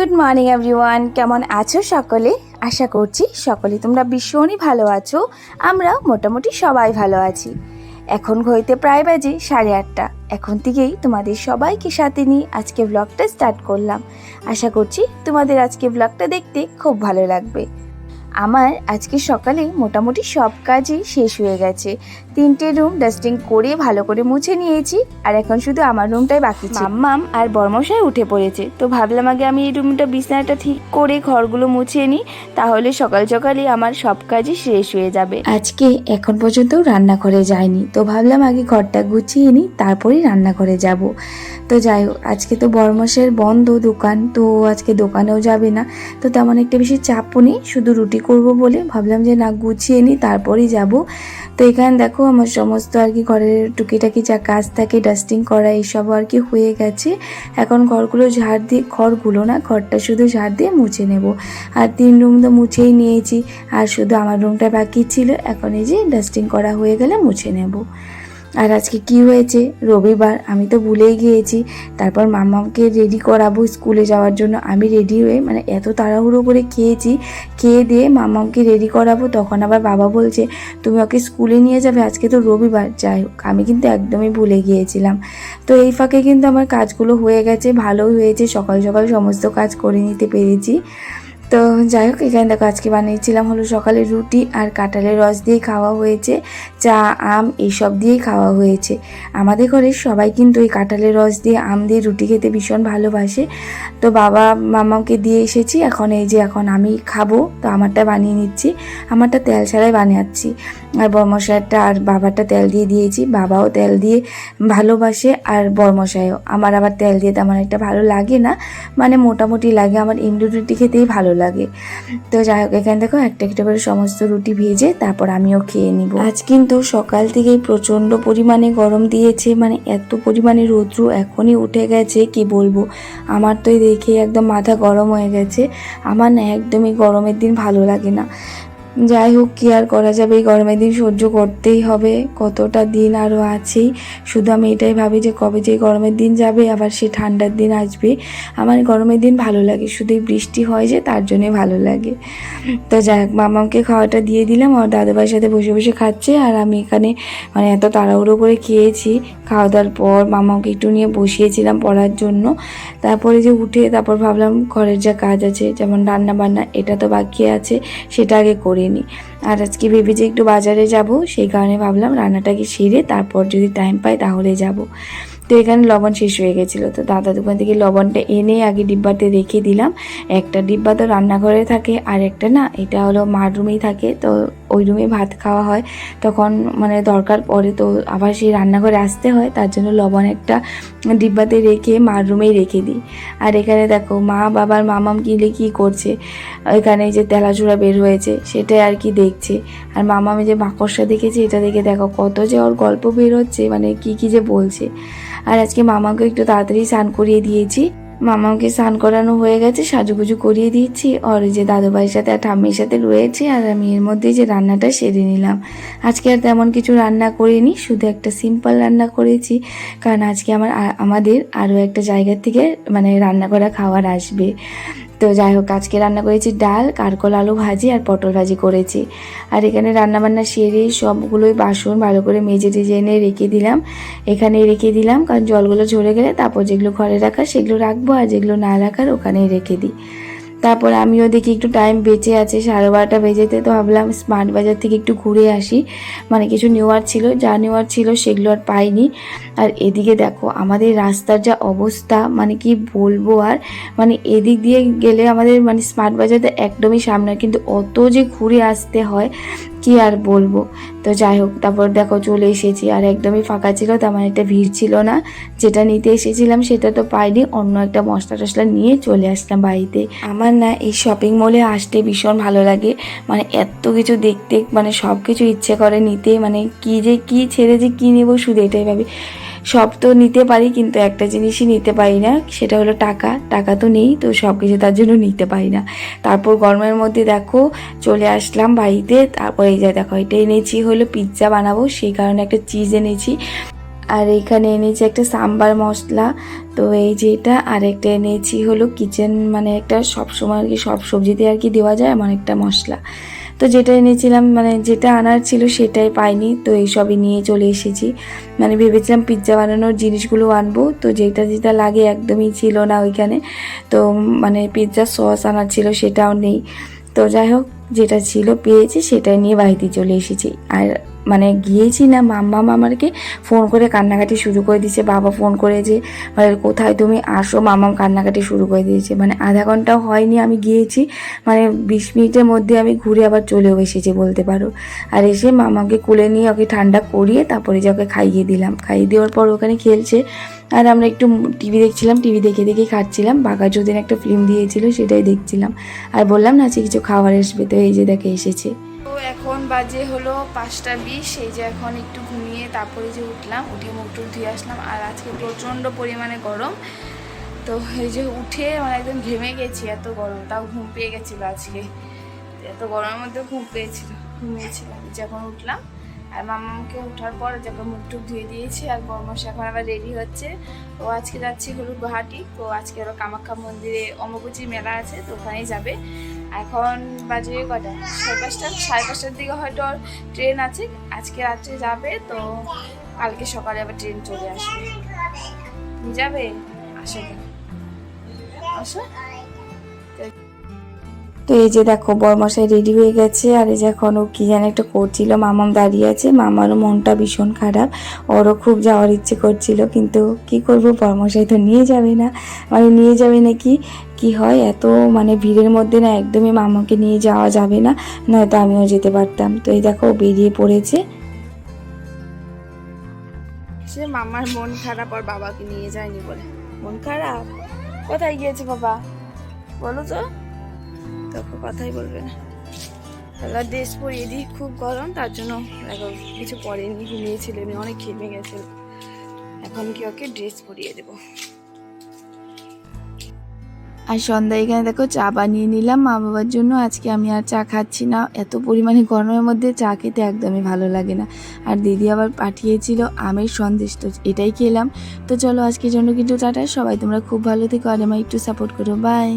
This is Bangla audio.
গুড মর্নিং এভরিওয়ান কেমন আছো সকলে? আশা করছি সকলে তোমরা ভীষণই ভালো আছো। আমরা মোটামুটি সবাই ভালো আছি। এখন ঘড়িতে প্রায় বাজে সাড়ে আটটা। এখন থেকেই তোমাদের সবাইকে সাথে নিয়ে আজকে ব্লগটা স্টার্ট করলাম। আশা করছি তোমাদের আজকে ব্লগটা দেখতে খুব ভালো লাগবে। আমার আজকে সকালে মোটামুটি সব কাজই শেষ হয়ে গেছে। তিনটে রুম ডাস্টিং করে ভালো করে মুছে নিয়েছি আর এখন শুধু আমার রুমটাই বাকি। মাম্মাম আর বর্মশাই উঠে পড়েছে তো ভাবলাম আগে আমি এই রুমটা বিছানাটা ঠিক করে ঘরগুলো মুছে নিই তাহলে সকাল সকালই আমার সব কাজই শেষ হয়ে যাবে। আজকে এখন পর্যন্ত রান্না রান্নাঘরে যায়নি তো ভাবলাম আগে ঘরটা গুছিয়ে নিই তারপরেই রান্নাঘরে যাব। তো যাই হোক আজকে তো বর্মশের বন্ধ দোকান তো আজকে দোকানেও যাবে না তো তেমন একটা বেশি চাপও নেই শুধু রুটি করব বলে ভাবলাম যে না, গুছিয়ে নিই তারপরেই যাব। তো এখানে দেখো আমার সমস্ত আর কি ঘরের টুকিটাকি যা কাজ থাকে ডাস্টিং করা, এইসব আর কি হয়ে গেছে। এখন ঘরগুলো ঝাড় দিয়ে, ঘরগুলো না, ঘরটা শুধু ঝাড় দিয়ে মুছে নেব। আর তিন রুম তো মুছেই নিয়েছি, আর শুধু আমার রুমটা বাকি ছিল। এখন এই যে ডাস্টিং করা হয়ে গেলে মুছে নেব। আর আজকে কি হয়েছে? রবিবার, আমি তো ভুলেই গিয়েছি। তারপর মামাকে রেডি করাবো স্কুলে যাওয়ার জন্য। আমি রেডি হয়ে মানে এত তাড়াহুড়ো করে খেয়েছি। খেয়ে দিয়ে মামাকে রেডি করাবো, তখন আবার বাবা বলছে, তুমি ওকে স্কুলে নিয়ে যাবে, আজকে তো রবিবার। যাই হোক, আমি কিন্তু একদমই ভুলে গিয়েছিলাম। তো এই ফাঁকে কিন্তু আমার কাজগুলো হয়ে গেছে, ভালোই হয়েছে। সকাল সকাল সমস্ত কাজ করে নিতে পেরেছি। তো যাই হোক, এখানে দেখো আজকে বানিয়েছিলাম হলো সকালে রুটি আর কাঁঠালের রস দিয়ে খাওয়া হয়েছে, চা, আম, এইসব দিয়েই খাওয়া হয়েছে। আমাদের ঘরে সবাই কিন্তু এই কাঁঠালের রস দিয়ে আম দিয়ে রুটি খেতে ভীষণ ভালোবাসে। তো বাবা মামাকে দিয়ে এসেছি, এখন এই যে এখন আমি খাব, তো আমারটা বানিয়ে নিচ্ছি। আমারটা তেল ছাড়াই বানাচ্ছি। আর বর্মশাইটা আর বাবারটা তেল দিয়ে দিয়েছি। বাবাও তেল দিয়ে ভালোবাসে আর বর্মশাইও। আমার আবার তেল দিয়ে তেমন একটা ভালো লাগে না। মানে মোটামুটি লাগে, আমার এমনি রুটি খেতেই ভালো লাগে তো যাই হোক, এখানে দেখো একটা একটা করে সমস্ত রুটি ভেজে তারপর আমিও খেয়ে নিব। আজ কিন্তু সকাল থেকেই প্রচণ্ড পরিমাণে গরম দিয়েছে মানে এত পরিমাণে রৌদ্র এখনই উঠে গেছে, কি বলব? আমার তো দেখে একদম মাথা গরম হয়ে গেছে। আমার না একদমই গরমের দিন ভালো লাগে না। যাই হোক, কি আর করা যাবে? এই গরমের দিন সহ্য করতেই হবে। কতটা দিন আরও আছেই। শুধু আমি এটাই ভাবি যে কবে যে গরমের দিন যাবে, আবার সে ঠান্ডার দিন আসবে। আমার গরমের দিন ভালো লাগে। শুধু বৃষ্টি হয় যে তার জন্যে ভালো লাগে। তো যাই হোক, মামাকে খাওয়াটা দিয়ে দিলাম। আর দাদাভাইয়ের সাথে বসে বসে খাচ্ছে। আর আমি এখানে মানে এত তাড়াহুড়ো করে খেয়েছি। খাওয়া দাওয়ার পর মামাকে একটু নিয়ে বসিয়েছিলাম পড়ার জন্য। তারপরে যে উঠে তারপর ভাবলাম ঘরের যা কাজ আছে, যেমন রান্না বান্না এটা তো বাকি আছে। সেটা আগে করে। নিই আর আজকে ভেবে যে একটু বাজারে যাব, সেই কারণে ভাবলাম রান্নাটাকে সেরে তারপর যদি টাইম পাই তাহলে যাব। তো এখানে লবণ শেষ হয়ে গেছিল। তো দাদা দোকান থেকে লবণটা এনে আগে ডিব্বাতে রেখে দিলাম। একটা ডিব্বা তো রান্নাঘরে থাকে, আর একটা না, এটা হলো মার রুমেই থাকে। তো ওই রুমে ভাত খাওয়া হয়। তখন মানে দরকার পড়ে তো আবার সেই রান্নাঘরে আসতে হয়। তার জন্য লবণ একটা ডিব্বাতে রেখে মার রুমেই রেখে দিই। আর এখানে দেখো, মা, বাবার, মামাম কিলে কি করছে? এখানে যে তেলাচুড়া বের হয়েছে, সেটাই আর কি দেখছে। আর মামা, আমি যে মাকড়সা দেখেছি, এটা দেখে দেখো কত যে ওর গল্প বের হচ্ছে মানে কি কি যে বলছে। আর আজকে মামাকে একটু তাড়াতাড়ি স্নান করিয়ে দিয়েছি। মামাকে স্নান করানো হয়ে গেছে, সাজুগুজু করিয়ে দিয়েছি আর যে দাদু ভাইয়ের সাথে আর ঠাম্মির সাথে রয়েছে, আর আমি এর মধ্যেই যে রান্নাটা সেরে নিলাম। আজকে আর তেমন কিছু রান্না করিনি, শুধু একটা সিম্পল রান্না করেছি। কারণ আজকে আমার আমাদের আরও একটা জায়গা থেকে মানে রান্না করা খাবার আসবে। তো যাই হোক, আজকে রান্না করেছি ডাল কারকল আলু ভাজি আর পটল ভাজি করেছি। আর এখানে রান্নাবান্না সেরে সবগুলোই বাসন ভালো করে মেজে টেজে এনে রেখে দিলাম। এখানে রেখে দিলাম, কারণ জলগুলো ঝরে গেলে তারপর যেগুলো ঘরে রাখা সেগুলো রাখব আর যেগুলো না রাখার ওখানেই রেখে দিই। তারপর আমিও দেখি একটু টাইম বেঁচে আছে, সাড়ে বারোটা বেজেতে তো ভাবলাম স্মার্ট বাজার থেকে একটু ঘুরে আসি। মানে কিছু নেওয়ার ছিল, যা নেওয়ার ছিল সেগুলো আর পাইনি। আর এদিকে দেখো, আমাদের রাস্তার যা অবস্থা মানে কি বলব আর মানে এদিক দিয়ে গেলে আমাদের মানে স্মার্ট বাজারটা একদমই সামনে, কিন্তু অত যে ঘুরে আসতে হয় কি আর বলব? তো যাই হোক, তারপর দেখো চলে এসেছি। আর একদমই ফাঁকা ছিল, তেমন একটা ভিড় ছিল না। যেটা নিতে এসেছিলাম সেটা তো পাইনি, অন্য একটা মশলা টশলা নিয়ে চলে আসলাম বাড়িতে। আমার না এই শপিং মলে আসতে ভীষণ ভালো লাগে। মানে এত কিছু দেখতে মানে সব কিছু ইচ্ছে করে নিতে মানে কি যে কি ছেড়ে যে কী নেব শুধু এটাই ভাবি। সব তো নিতে পারি, কিন্তু একটা জিনিসই নিতে পারি না, সেটা হলো টাকা। টাকা তো নেই, তো সব কিছু তার জন্য নিতে পারি না। তারপর গরমের মধ্যে দেখো, চলে আসলাম বাড়িতে, তারপর এই যে দেখো, এটা এনেছি হলো পিৎজা বানাবো, সেই কারণে একটা চিজ এনেছি। আর এখানে এনেছি একটা সাম্বার মশলা, তো এই যে এটা, আর একটা এনেছি হলো কিচেন মানে একটা সবসময় আর কি, সব সবজিতে আর কি দেওয়া যায় এমন একটা মশলা। তো যেটা এনেছিলাম মানে যেটা আনার ছিল সেটাই পাইনি, তো এইসবই নিয়ে চলে এসেছি। মানে ভেবেছিলাম পিৎজা বানানোর জিনিসগুলো আনব, তো যেটা যেটা লাগে একদমই ছিল না ওইখানে। তো মানে পিৎজার সস আনার ছিল সেটাও নেই। তো যাই হোক, যেটা ছিল পেয়েছি, সেটাই নিয়ে বাড়িতে চলে এসেছি। আর মানে গিয়েছি না, মাম্মা মামারকে ফোন করে কান্নাকাটি শুরু করে দিয়েছে, বাবা ফোন করেছে মানে কোথায় তুমি? আসো। মামাম কান্নাকাটি শুরু করে দিয়েছে। মানে আধা ঘন্টাও হয়নি আমি গিয়েছি মানে বিশ মিনিটের মধ্যে আমি ঘুরে আবার চলেও এসেছি বলতে পারো। আর এসে মামাকে কুলে নিয়ে ওকে ঠান্ডা করিয়ে তারপরে যে ওকে খাইয়ে দিলাম। খাইয়ে দেওয়ার পর ওখানে খেলছে। আর আমরা একটু টিভি দেখছিলাম, টিভি দেখে দেখে খাচ্ছিলাম। বাঘা যদিন একটা ফিল্ম দিয়েছিল, সেটাই দেখছিলাম। আর বললাম, না, আজকে কিছু খাবার আসবে। তো এই যে দেখে এসেছে। তো এখন বাজে হলো পাঁচটা বিশ, এই যে এখন একটু ঘুমিয়ে তারপরে যে উঠলাম, উঠে মুখ টুক ধুয়ে আসলাম। আর আজকে প্রচণ্ড পরিমাণে গরম। তো এই যে উঠে মানে একদম ঘেমে গেছি, এত গরম। তাও ঘুম পেয়ে গেছিল আজকে। এত গরমের মধ্যে ঘুম পেয়েছিল, ঘুমিয়েছিলাম। যখন উঠলাম। আর মামাকে ওঠার পর যখন মুখ টুক ধুয়ে দিয়েছি, আর বর্মশ এখন আবার রেডি হচ্ছে। ও আজকে যাচ্ছি হলো গুয়াহাটি। তো আজকে ওরা কামাখ্যা মন্দিরে অম্বুবাচী মেলা আছে, তো ওখানেই যাবে। এখন বাজে কটা? সাড়ে পাঁচটা? সাড়ে পাঁচটার দিকে হয়তো ট্রেন আছে। আজকে রাত্রে যাবে, তো কালকে সকালে আবার ট্রেন চলে আসবে। যাবে? আসো কেন আসো। তো এই যে দেখো, বরমশাই রেডি হয়ে গেছে। আর এই যে এখন ও কি যেন একটা করছিল, মামাম দাঁড়িয়ে আছে। মামারও মনটা ভীষণ খারাপ। ওরও খুব যাওয়ার ইচ্ছে করছিল, কিন্তু কি করব বরমশাই তো নিয়ে যাবে না। মানে নিয়ে যাবে নাকি? কি হয়? এত মানে ভিড়ের মধ্যে না একদমই মামাকে নিয়ে যাওয়া যাবে না, নয়তো আমিও যেতে পারতাম। তো এই দেখো বেরিয়ে পড়েছে। সে মামার মন খারাপ আর বাবাকে নিয়ে যায়নি বলে। মন খারাপ? কোথায় গিয়েছে বাবা? বলো তো। তখন কথাই বলবে না। তাহলে ড্রেস পরিয়ে দিই, খুব গরম, তার জন্য কিছু পরেনি, ঘুমিয়েছিল অনেক ঘেমে গেছিল। এখন কি ওকে ড্রেস পরিয়ে দেবো? আর সন্ধ্যায় এখানে দেখো চা বানিয়ে নিলাম। মা বাবার জন্য আজকে আমি আর চা খাচ্ছি না। এত পরিমাণে গরমের মধ্যে চা খেতে একদমই ভালো লাগে না। আর দিদি আবার পাঠিয়েছিল আমের সন্দেশ, তো এটাই খেলাম। তো চলো আজকের জন্য কিন্তু টাটা। সবাই তোমরা খুব ভালো থেকো আর আমার একটু সাপোর্ট করো। বাই